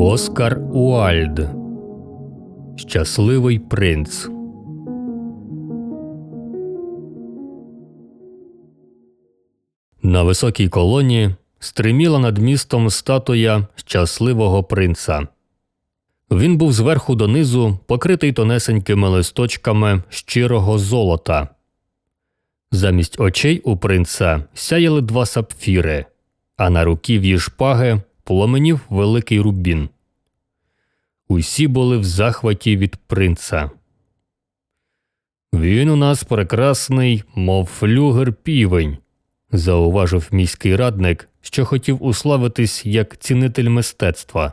Оскар Уальд Щасливий принц. На високій колоні стриміла над містом статуя щасливого принца. Він був зверху донизу покритий тонесенькими листочками щирого золота. Замість очей у принца сяяли два сапфіри, а на руків'ї шпаги пломенів великий рубін. Усі були в захваті від принца. Він у нас прекрасний, мов флюгер півень, зауважив міський радник, що хотів уславитись як цінитель мистецтва.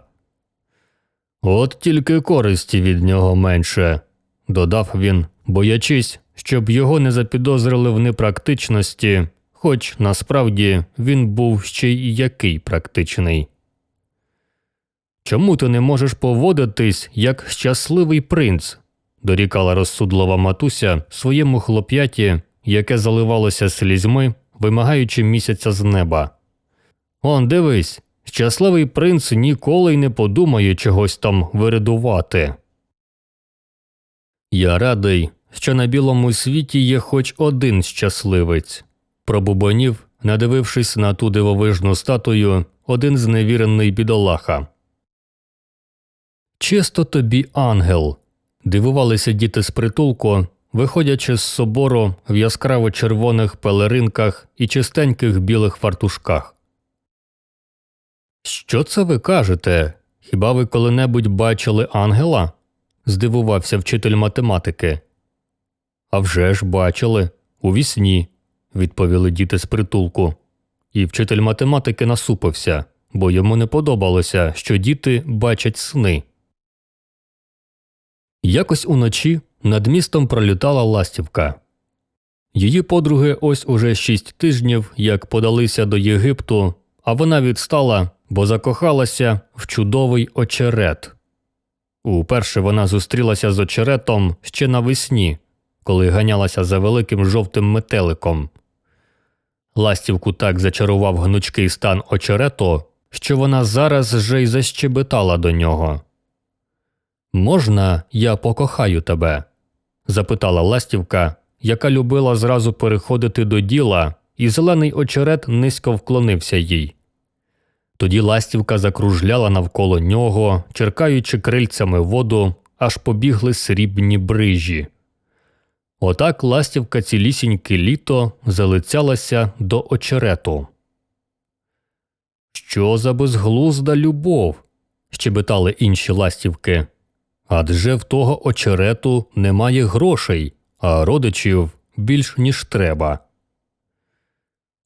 От тільки користі від нього менше, додав він, боячись, щоб його не запідозрили в непрактичності, хоч насправді він був ще й який практичний. Чому ти не можеш поводитись як щасливий принц? дорікала розсудлива матуся своєму хлоп'яті, яке заливалося слізьми, вимагаючи місяця з неба. Он дивись, щасливий принц ніколи й не подумає чогось там виридувати. Я радий, що на білому світі є хоч один щасливець, пробубонів, надивившись на ту дивовижну статую, один зневірений бідолаха. Чисто тобі ангел. Дивувалися діти з притулку, виходячи з собору в яскраво червоних пелеринках і чистеньких білих фартушках. Що це ви кажете? Хіба ви коли-небудь бачили ангела? здивувався вчитель математики. «А вже ж бачили, у вісні», – відповіли діти з притулку. І вчитель математики насупився, бо йому не подобалося, що діти бачать сни. Якось уночі над містом пролітала ластівка. Її подруги ось уже шість тижнів як подалися до Єгипту, а вона відстала, бо закохалася в чудовий очерет. Уперше вона зустрілася з очеретом ще навесні, коли ганялася за великим жовтим метеликом. Ластівку так зачарував гнучкий стан очерету, що вона зараз вже й защебетала до нього. Можна, я покохаю тебе? запитала ластівка, яка любила зразу переходити до діла, і зелений очерет низько вклонився їй. Тоді ластівка закружляла навколо нього, черкаючи крильцями воду, аж побігли срібні брижі. Отак ластівка цілісіньке літо залицялася до очерету. Що за безглузда любов? щебетали інші ластівки. Адже в того очерету немає грошей, а родичів більш ніж треба.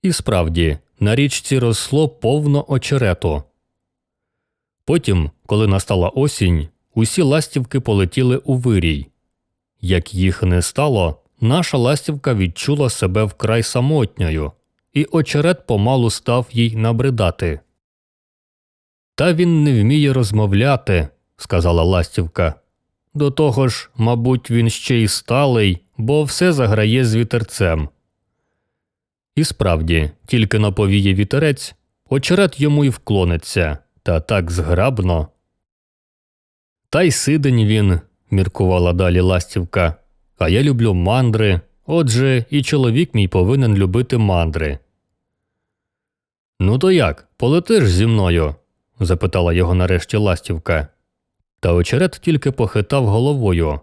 І справді, на річці росло повно очерету. Потім, коли настала осінь, усі ластівки полетіли у вирій. Як їх не стало, наша ластівка відчула себе вкрай самотньою, і очерет помалу став їй набридати. Та він не вміє розмовляти, сказала ластівка. До того ж, мабуть, він ще й сталий, бо все заграє з вітерцем. І справді, тільки наповіє вітерець, очерет йому й вклониться, та так зграбно. Та й сидень він, міркувала далі ластівка, а я люблю мандри, отже, і чоловік мій повинен любити мандри. Ну, то як, полетиш зі мною? запитала його нарешті ластівка. Та очерет тільки похитав головою.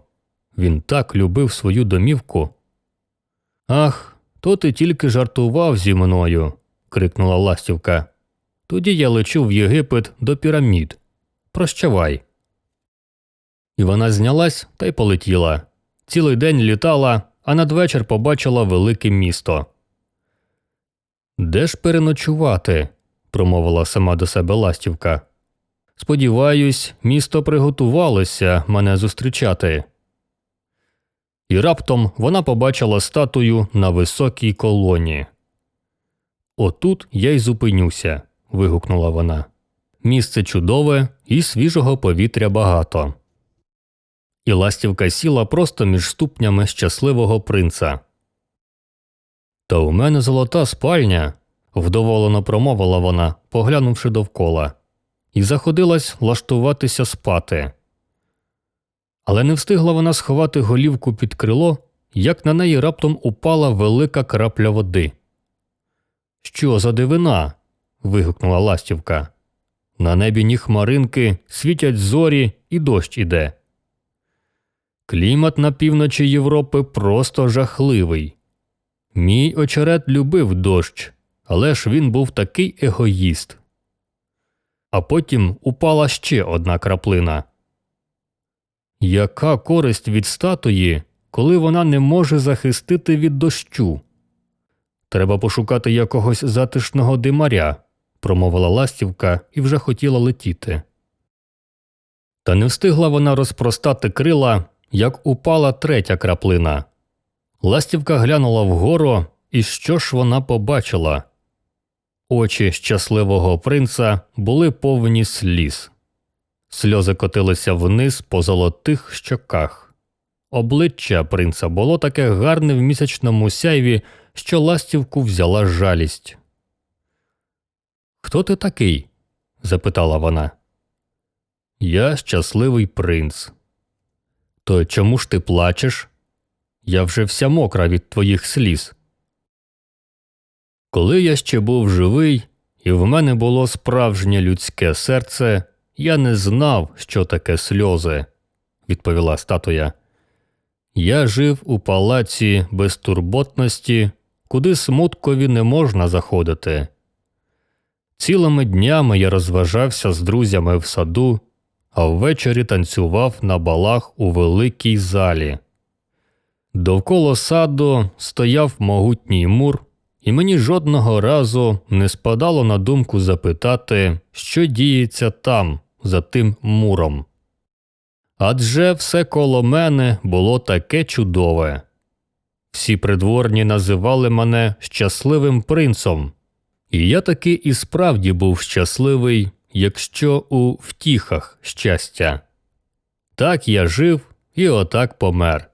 Він так любив свою домівку. Ах, то ти тільки жартував зі мною. крикнула ластівка. Тоді я лечу в Єгипет до пірамід. Прощавай. І вона знялась та й полетіла. Цілий день літала, а надвечір побачила велике місто. Де ж переночувати? промовила сама до себе ластівка. Сподіваюсь, місто приготувалося мене зустрічати. І раптом вона побачила статую на високій колоні. Отут я й зупинюся. вигукнула вона. Місце чудове і свіжого повітря багато. І ластівка сіла просто між ступнями щасливого принца. Та у мене золота спальня, вдоволено промовила вона, поглянувши довкола. І заходилась лаштуватися спати. Але не встигла вона сховати голівку під крило, як на неї раптом упала велика крапля води. Що за дивина? вигукнула ластівка. На небі ні хмаринки, світять зорі і дощ іде. Клімат на півночі Європи просто жахливий. Мій очерет любив дощ, але ж він був такий егоїст. А потім упала ще одна краплина. Яка користь від статуї, коли вона не може захистити від дощу? Треба пошукати якогось затишного димаря, промовила ластівка і вже хотіла летіти. Та не встигла вона розпростати крила, як упала третя краплина. Ластівка глянула вгору, і що ж вона побачила? Очі щасливого принца були повні сліз. Сльози котилися вниз по золотих щоках. Обличчя принца було таке гарне в місячному сяйві, що ластівку взяла жалість. Хто ти такий? запитала вона. Я щасливий принц. То чому ж ти плачеш? Я вже вся мокра від твоїх сліз. Коли я ще був живий, і в мене було справжнє людське серце, я не знав, що таке сльози, відповіла статуя. Я жив у палаці безтурботності, куди смуткові не можна заходити. Цілими днями я розважався з друзями в саду, а ввечері танцював на балах у великій залі. Довкола саду стояв могутній мур, і мені жодного разу не спадало на думку запитати, що діється там, за тим муром. Адже все коло мене було таке чудове. Всі придворні називали мене щасливим принцом, і я таки і справді був щасливий, якщо у втіхах щастя. Так я жив і отак помер.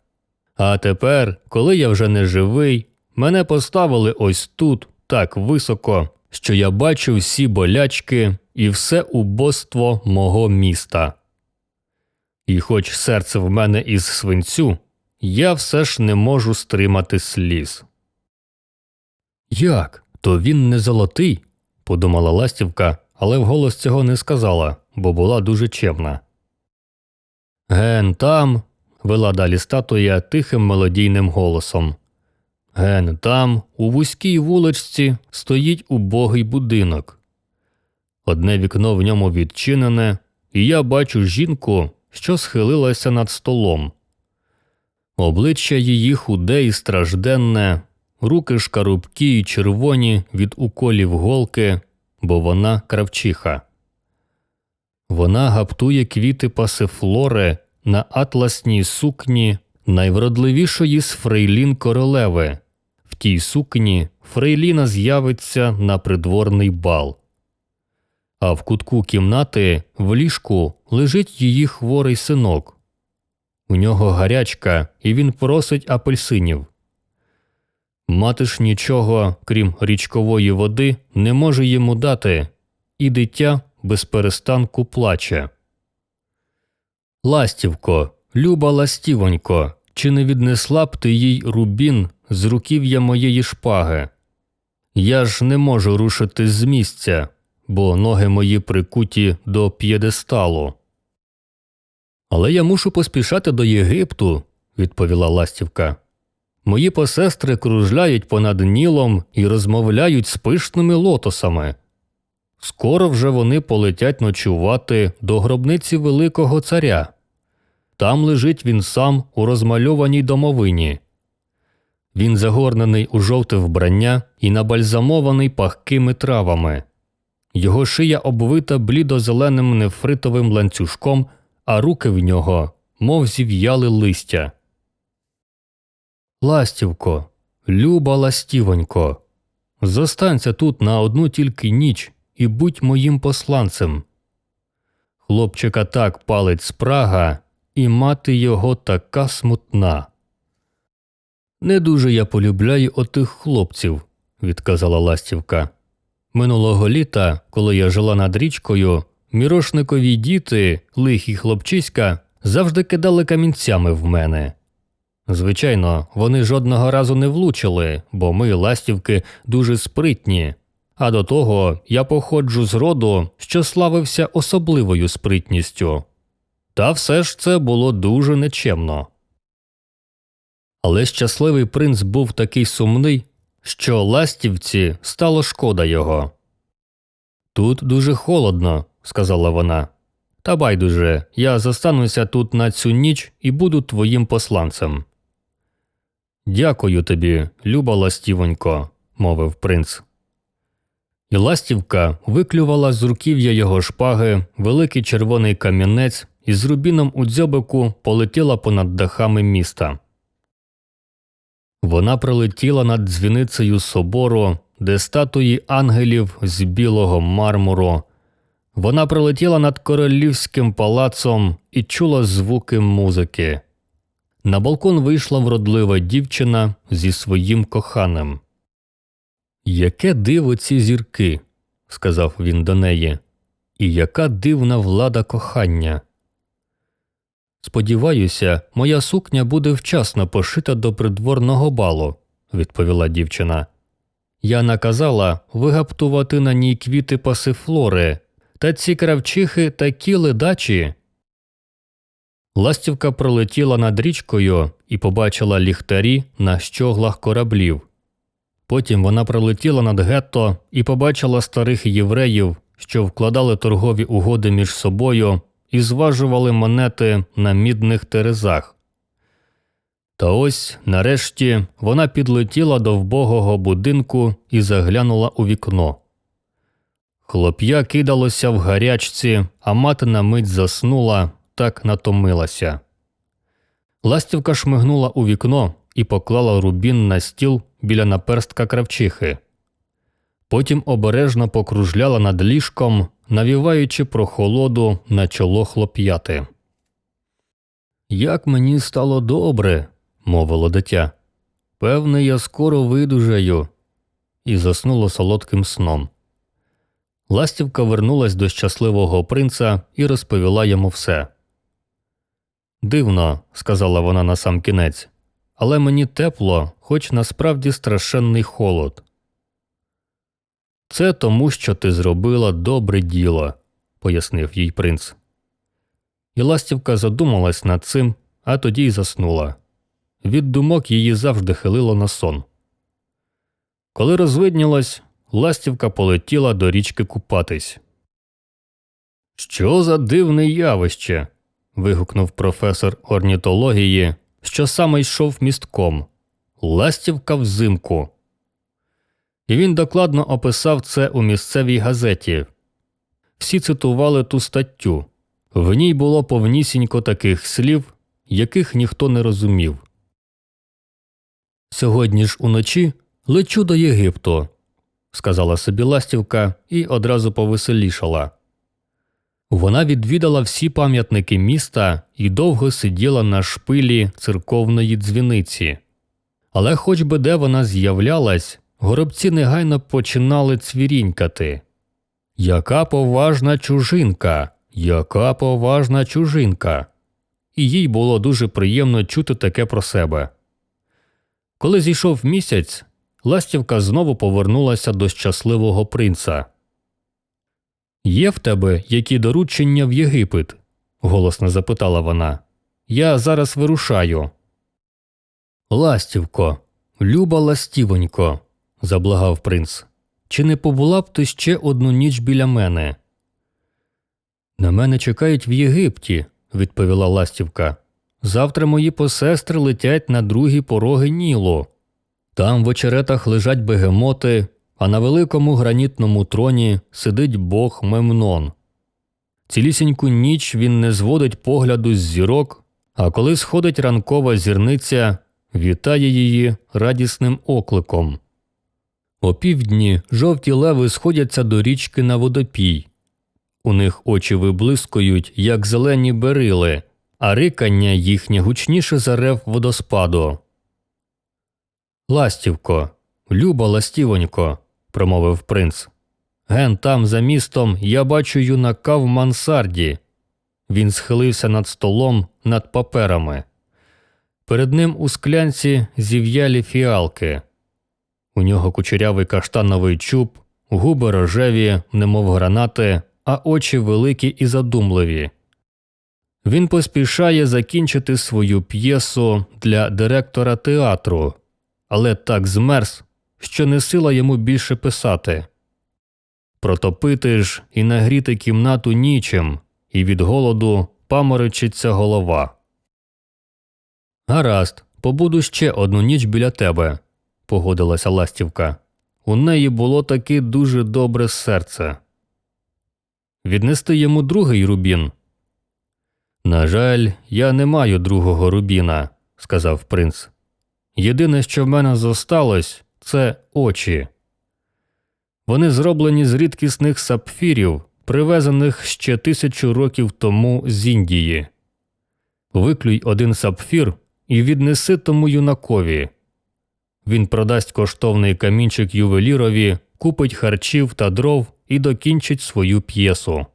А тепер, коли я вже не живий, мене поставили ось тут так високо, що я бачу всі болячки і все убоство мого міста. І хоч серце в мене із свинцю, я все ж не можу стримати сліз. Як? То він не золотий? подумала ластівка, але вголос цього не сказала, бо була дуже чемна. Ген там, вела далі статуя тихим мелодійним голосом. Ген там, у вузькій вуличці, стоїть убогий будинок. Одне вікно в ньому відчинене, і я бачу жінку, що схилилася над столом. Обличчя її худе і стражденне, руки шкарубкі й червоні від уколів голки, бо вона кравчиха. Вона гаптує квіти пасифлори на атласній сукні найвродливішої з фрейлін королеви. В тій сукні Фрейліна з'явиться на придворний бал. А в кутку кімнати в ліжку лежить її хворий синок. У нього гарячка, і він просить апельсинів. Мати ж нічого, крім річкової води, не може йому дати, і дитя без перестанку плаче. Ластівко, люба ластівонько, чи не віднесла б ти їй рубін з руків'я моєї шпаги? Я ж не можу рушити з місця, бо ноги мої прикуті до п'єдесталу. Але я мушу поспішати до Єгипту, відповіла ластівка. Мої посестри кружляють понад нілом і розмовляють з пишними лотосами. Скоро вже вони полетять ночувати до гробниці Великого Царя. Там лежить він сам у розмальованій домовині. Він загорнений у жовте вбрання і набальзамований пахкими травами. Його шия обвита блідо-зеленим нефритовим ланцюжком, а руки в нього, мов зів'яли листя. Ластівко, люба ластівонько, зостанься тут на одну тільки ніч і будь моїм посланцем. Хлопчика так палить спрага, і мати його така смутна. Не дуже я полюбляю отих хлопців, відказала ластівка. Минулого літа, коли я жила над річкою, мірошникові діти, лихі хлопчиська, завжди кидали камінцями в мене. Звичайно, вони жодного разу не влучили, бо ми, ластівки, дуже спритні. А до того я походжу з роду, що славився особливою спритністю. Та все ж це було дуже нечемно. Але щасливий принц був такий сумний, що ластівці стало шкода його. Тут дуже холодно, сказала вона. Та байдуже, я застануся тут на цю ніч і буду твоїм посланцем. Дякую тобі, люба ластівонько, мовив принц. І ластівка виклювала з руків'я його шпаги великий червоний камінець і з рубіном у дзьобику полетіла понад дахами міста. Вона пролетіла над дзвіницею собору, де статуї ангелів з білого мармуру. Вона пролетіла над королівським палацом і чула звуки музики. На балкон вийшла вродлива дівчина зі своїм коханим. Яке диво ці зірки, сказав він до неї, і яка дивна влада кохання. Сподіваюся, моя сукня буде вчасно пошита до придворного балу, відповіла дівчина. Я наказала вигаптувати на ній квіти пасифлори, та ці кравчихи такі ледачі. Ластівка пролетіла над річкою і побачила ліхтарі на щоглах кораблів. Потім вона пролетіла над гетто і побачила старих євреїв, що вкладали торгові угоди між собою і зважували монети на мідних терезах. Та ось, нарешті, вона підлетіла до вбогого будинку і заглянула у вікно. Хлоп'я кидалося в гарячці, а мати на мить заснула, так натомилася. Ластівка шмигнула у вікно і поклала рубін на стіл біля наперстка кравчихи. Потім обережно покружляла над ліжком, навіваючи прохолоду на чоло хлоп'яти. Як мені стало добре, мовило дитя. Певне, я скоро видужаю, і заснуло солодким сном. Ластівка вернулась до щасливого принца і розповіла йому все. Дивно, сказала вона на сам кінець, але мені тепло, хоч насправді страшенний холод. Це тому, що ти зробила добре діло, пояснив їй принц. І ластівка задумалась над цим, а тоді й заснула. Від думок її завжди хилило на сон. Коли розвиднілось, ластівка полетіла до річки купатись. Що за дивне явище. вигукнув професор орнітології, що саме йшов містком. Ластівка взимку. І він докладно описав це у місцевій газеті. Всі цитували ту статтю. В ній було повнісінько таких слів, яких ніхто не розумів. Сьогодні ж уночі лечу до Єгипту, сказала собі ластівка і одразу повеселішала. Вона відвідала всі пам'ятники міста і довго сиділа на шпилі церковної дзвіниці. Але хоч би де вона з'являлась, горобці негайно починали цвірінькати. Яка поважна чужинка, яка поважна чужинка. І їй було дуже приємно чути таке про себе. Коли зійшов місяць, ластівка знову повернулася до щасливого принца. Є в тебе які доручення в Єгипет? голосно запитала вона. Я зараз вирушаю. Ластівко, люба ластівонько, заблагав принц. Чи не побула б ти ще одну ніч біля мене? На мене чекають в Єгипті, відповіла ластівка. Завтра мої посестри летять на другі пороги Нілу. Там в очеретах лежать бегемоти, а на великому гранітному троні сидить бог Мемнон. Цілісіньку ніч він не зводить погляду з зірок, а коли сходить ранкова зірниця, вітає її радісним окликом. О півдні жовті леви сходяться до річки на водопій. У них очі виблискують, як зелені берили, а рикання їхнє гучніше за рев водоспаду. Ластівко, люба ластівонько, промовив принц. Ген там за містом я бачу юнака в мансарді. Він схилився над столом над паперами. Перед ним у склянці зів'ялі фіалки. У нього кучерявий каштановий чуб, губи рожеві, немов гранати, а очі великі і задумливі. Він поспішає закінчити свою п'єсу для директора театру, але так змерз, що не сила йому більше писати. Протопити ж і нагріти кімнату нічим, і від голоду паморочиться голова. Гаразд, побуду ще одну ніч біля тебе, погодилася ластівка. У неї було таки дуже добре серце. Віднести йому другий рубін. На жаль, я не маю другого рубіна, сказав принц. Єдине, що в мене зосталось, це очі. Вони зроблені з рідкісних сапфірів, привезених ще тисячу років тому з Індії. Виклюй один сапфір і віднеси тому юнакові. Він продасть коштовний камінчик ювелірові, купить харчів та дров і докінчить свою п'єсу.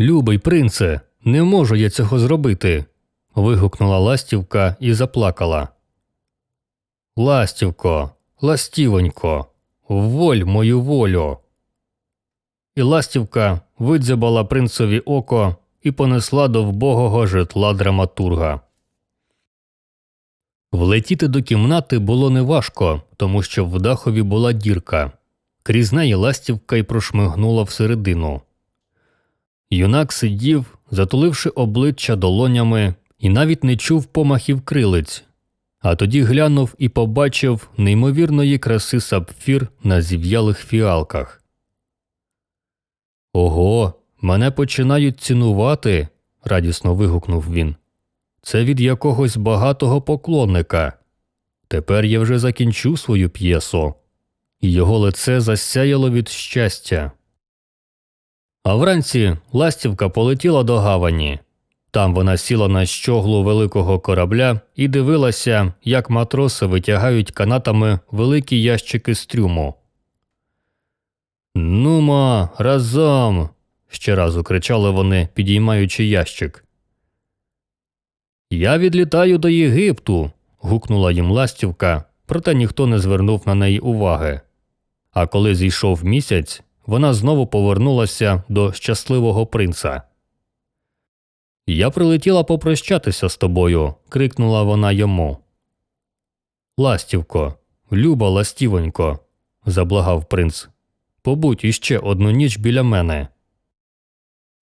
Любий принце, не можу я цього зробити. вигукнула ластівка і заплакала. Ластівко, ластівонько, воль мою волю. І ластівка видзябала принцеві око і понесла до вбогого житла драматурга. Влетіти до кімнати було неважко, тому що в дахові була дірка. Крізь неї ластівка й прошмигнула всередину. Юнак сидів, затуливши обличчя долонями, і навіть не чув помахів крилиць, а тоді глянув і побачив неймовірної краси сапфір на зів'ялих фіалках. Ого, мене починають цінувати, радісно вигукнув він. Це від якогось багатого поклонника. Тепер я вже закінчу свою п'єсу, і його лице засяяло від щастя. А вранці ластівка полетіла до гавані. Там вона сіла на щоглу великого корабля і дивилася, як матроси витягають канатами великі ящики з трюму. Нума, разом. ще разу кричали вони, підіймаючи ящик. Я відлітаю до Єгипту. гукнула їм ластівка, проте ніхто не звернув на неї уваги. А коли зійшов місяць, вона знову повернулася до щасливого принца. Я прилетіла попрощатися з тобою, крикнула вона йому. Ластівко, люба ластівонько, заблагав принц. Побудь іще одну ніч біля мене.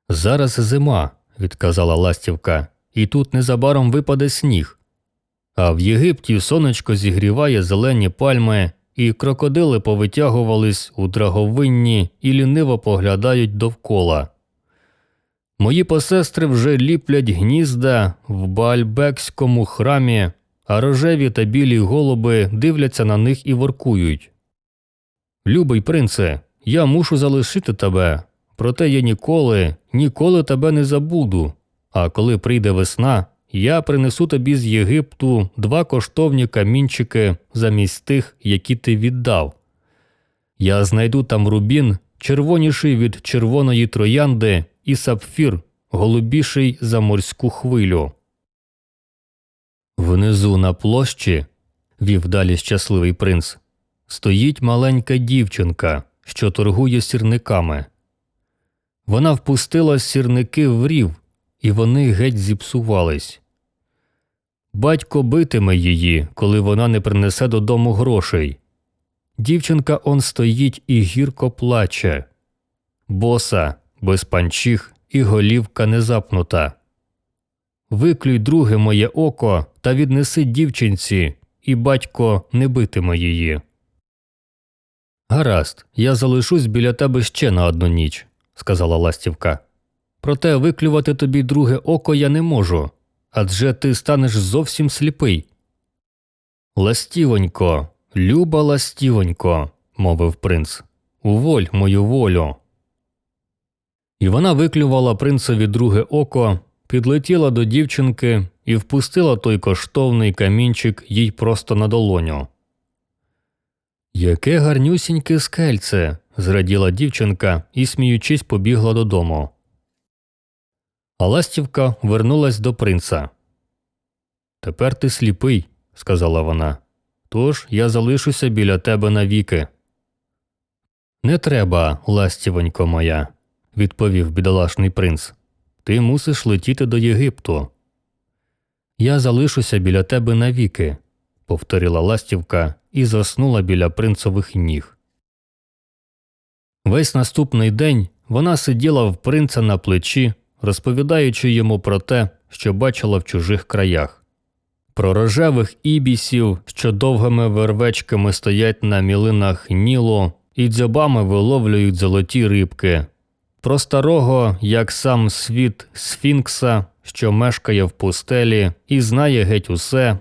Зараз зима, відказала ластівка, і тут незабаром випаде сніг. А в Єгипті сонечко зігріває зелені пальми, і крокодили повитягувались у драговинні і ліниво поглядають довкола. Мої посестри вже ліплять гнізда в Баальбекському храмі, а рожеві та білі голуби дивляться на них і воркують. Любий принце, я мушу залишити тебе, проте я ніколи, ніколи тебе не забуду. А коли прийде весна, я принесу тобі з Єгипту два коштовні камінчики замість тих, які ти віддав. Я знайду там рубін, червоніший від червоної троянди, і сапфір, голубіший за морську хвилю. Внизу на площі, вів далі щасливий принц, стоїть маленька дівчинка, що торгує сірниками. Вона впустила сірники в рів, і вони геть зіпсувались. Батько битиме її, коли вона не принесе додому грошей. Дівчинка он стоїть і гірко плаче. Боса, без панчіх і голівка не запнута. Виклюй друге моє око та віднеси дівчинці, і батько не битиме її. Гаразд, я залишусь біля тебе ще на одну ніч, сказала ластівка. Проте виклювати тобі друге око я не можу адже ти станеш зовсім сліпий. Ластівонько, люба ластівонько, мовив принц, уволь мою волю. І вона виклювала принцеві друге око, підлетіла до дівчинки і впустила той коштовний камінчик їй просто на долоню. Яке гарнюсіньке скельце, зраділа дівчинка і, сміючись, побігла додому. А ластівка вернулась до принца. Тепер ти сліпий, сказала вона. Тож я залишуся біля тебе навіки. Не треба, ластівонько моя, відповів бідолашний принц. Ти мусиш летіти до Єгипту. Я залишуся біля тебе навіки, повторила ластівка і заснула біля принцових ніг. Весь наступний день вона сиділа в принца на плечі, розповідаючи йому про те, що бачила в чужих краях, про рожевих ібісів, що довгими вервечками стоять на мілинах Нілу і дзьобами виловлюють золоті рибки, про старого, як сам світ Сфінкса, що мешкає в пустелі і знає геть усе,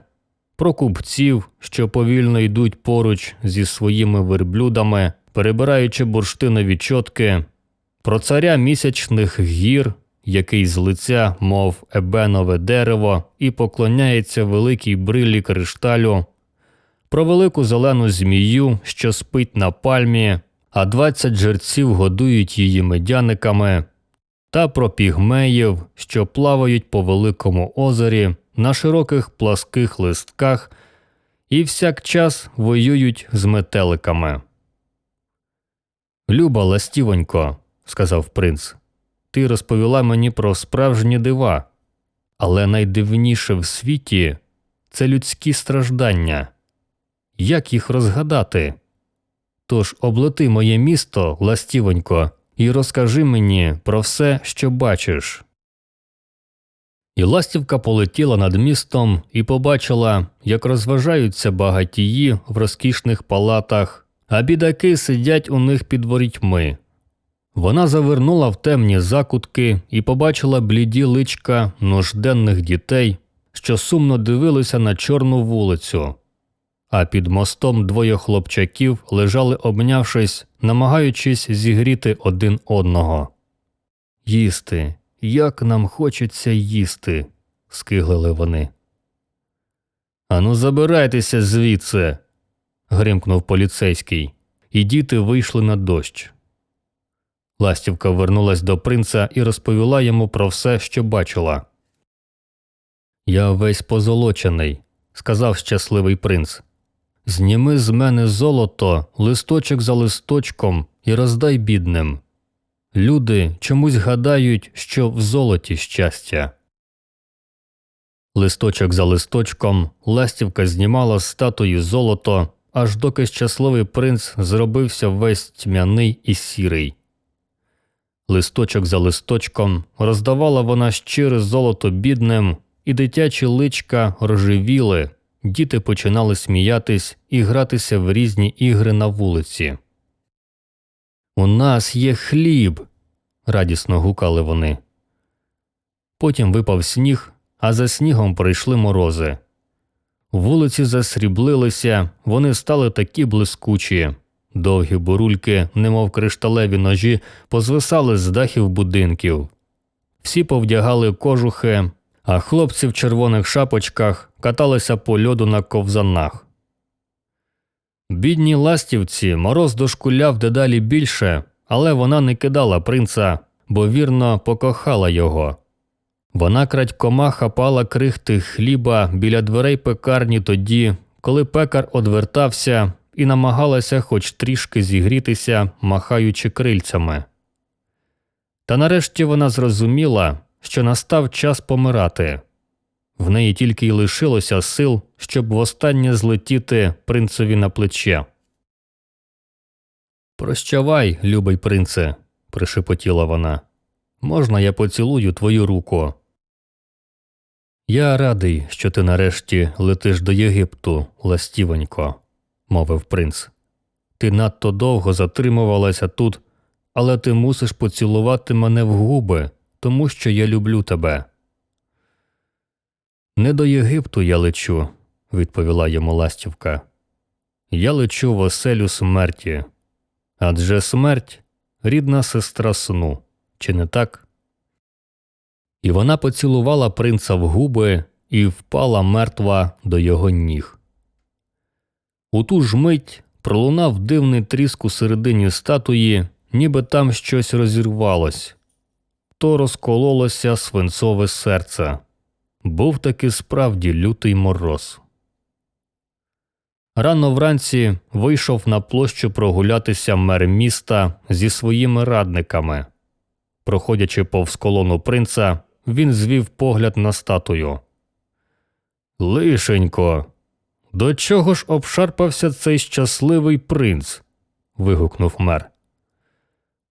про купців, що повільно йдуть поруч зі своїми верблюдами, перебираючи бурштинові чотки, про царя місячних гір, який з лиця, мов ебенове дерево, і поклоняється великій брилі кришталю, про велику зелену змію, що спить на пальмі, а двадцять жерців годують її медяниками, та про пігмеїв, що плавають по великому озері на широких пласких листках і всякчас воюють з метеликами. Люба ластівонько, сказав принц, ти розповіла мені про справжні дива, але найдивніше в світі це людські страждання. Як їх розгадати? Тож облети моє місто, ластівонько, і розкажи мені про все, що бачиш. І ластівка полетіла над містом і побачила, як розважаються багатії в розкішних палатах, а бідаки сидять у них під ворітьми. Вона завернула в темні закутки і побачила бліді личка нужденних дітей, що сумно дивилися на чорну вулицю. А під мостом двоє хлопчаків лежали обнявшись, намагаючись зігріти один одного. Їсти, як нам хочеться їсти, скиглили вони. Ану, забирайтеся звідси. гримкнув поліцейський, і діти вийшли на дощ. Ластівка вернулась до принца і розповіла йому про все, що бачила. Я весь позолочений, сказав щасливий принц. Зніми з мене золото, листочок за листочком і роздай бідним. Люди чомусь гадають, що в золоті щастя. Листочок за листочком ластівка знімала з статуї золото, аж доки щасливий принц зробився весь тьмяний і сірий. Листочок за листочком роздавала вона щире золото бідним, і дитячі личка рожевіли, діти починали сміятись і гратися в різні ігри на вулиці. У нас є хліб. радісно гукали вони. Потім випав сніг, а за снігом прийшли морози. Вулиці засріблилися, вони стали такі блискучі. Довгі бурульки, немов кришталеві ножі, позвисали з дахів будинків. Всі повдягали кожухи, а хлопці в червоних шапочках каталися по льоду на ковзанах. Бідній ластівці мороз дошкуляв дедалі більше, але вона не кидала принца, бо вірно покохала його. Вона крадькома хапала крихти хліба біля дверей пекарні тоді, коли пекар одвертався і намагалася хоч трішки зігрітися, махаючи крильцями. Та нарешті вона зрозуміла, що настав час помирати. В неї тільки й лишилося сил, щоб востаннє злетіти принцеві на плече. Прощавай, любий принце, пришепотіла вона. Можна я поцілую твою руку? Я радий, що ти нарешті летиш до Єгипту, ластівонько, мовив принц. Ти надто довго затримувалася тут, але ти мусиш поцілувати мене в губи, тому що я люблю тебе. Не до Єгипту я лечу, відповіла йому ластівка. Я лечу в оселю смерті. Адже смерть рідна сестра сну, чи не так? І вона поцілувала принца в губи і впала мертва до його ніг. У ту ж мить пролунав дивний тріск у середині статуї, ніби там щось розірвалось. То розкололося свинцове серце. Був таки справді лютий мороз. Рано вранці вийшов на площу прогулятися мер міста зі своїми радниками. Проходячи повз колону принца, він звів погляд на статую. Лишенько, до чого ж обшарпався цей щасливий принц? вигукнув мер.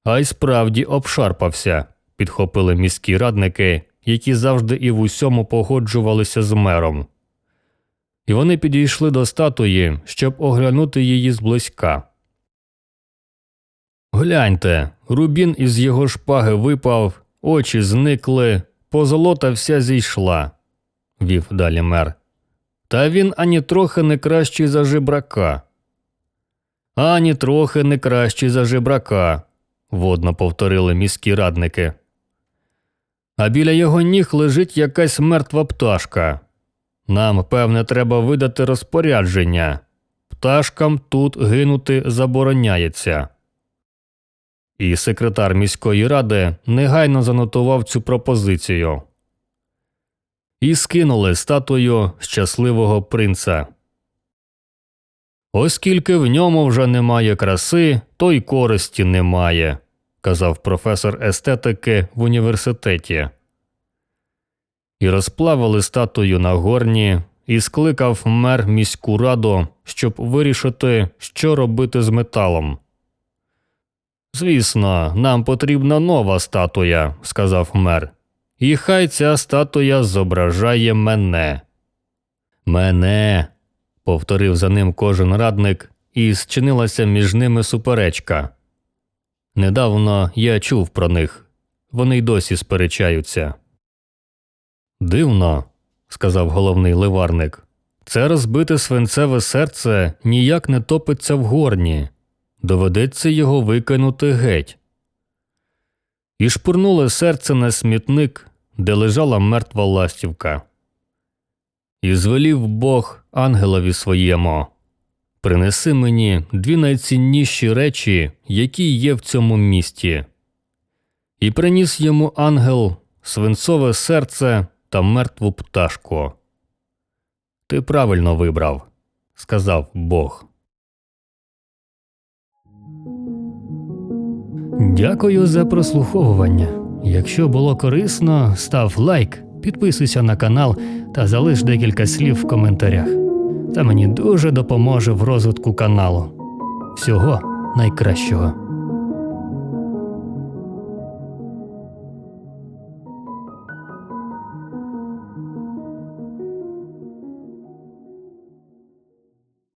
А й справді обшарпався, підхопили міські радники, які завжди і в усьому погоджувалися з мером. І вони підійшли до статуї, щоб оглянути її зблизька. Гляньте, рубін із його шпаги випав, очі зникли, позолота вся зійшла, вів далі мер. Та він ані трохи не кращий за жебрака. Ані трохи не кращий за жебрака, водно повторили міські радники. А біля його ніг лежить якась мертва пташка. Нам, певне, треба видати розпорядження. Пташкам тут гинути забороняється. І секретар міської ради негайно занотував цю пропозицію. І скинули статую щасливого принца. Оскільки в ньому вже немає краси, то й користі немає, казав професор естетики в університеті. І розплавили статую на горні, і скликав мер міську раду, щоб вирішити, що робити з металом. Звісно, нам потрібна нова статуя, сказав мер. І хай ця статуя зображає мене. Мене. повторив за ним кожен радник, і зчинилася між ними суперечка. Недавно я чув про них. Вони й досі сперечаються. Дивно, сказав головний ливарник. Це розбите свинцеве серце ніяк не топиться в горні. Доведеться його викинути геть. І шпурнули серце на смітник, де лежала мертва ластівка. І звелів Бог ангелові своєму Принеси мені дві найцінніші речі, які є в цьому місті. І приніс йому ангел свинцове серце та мертву пташку. Ти правильно вибрав, сказав Бог. Дякую за прослуховування. Якщо було корисно, став лайк, підписуйся на канал та залиш декілька слів в коментарях. Це мені дуже допоможе в розвитку каналу. Всього найкращого.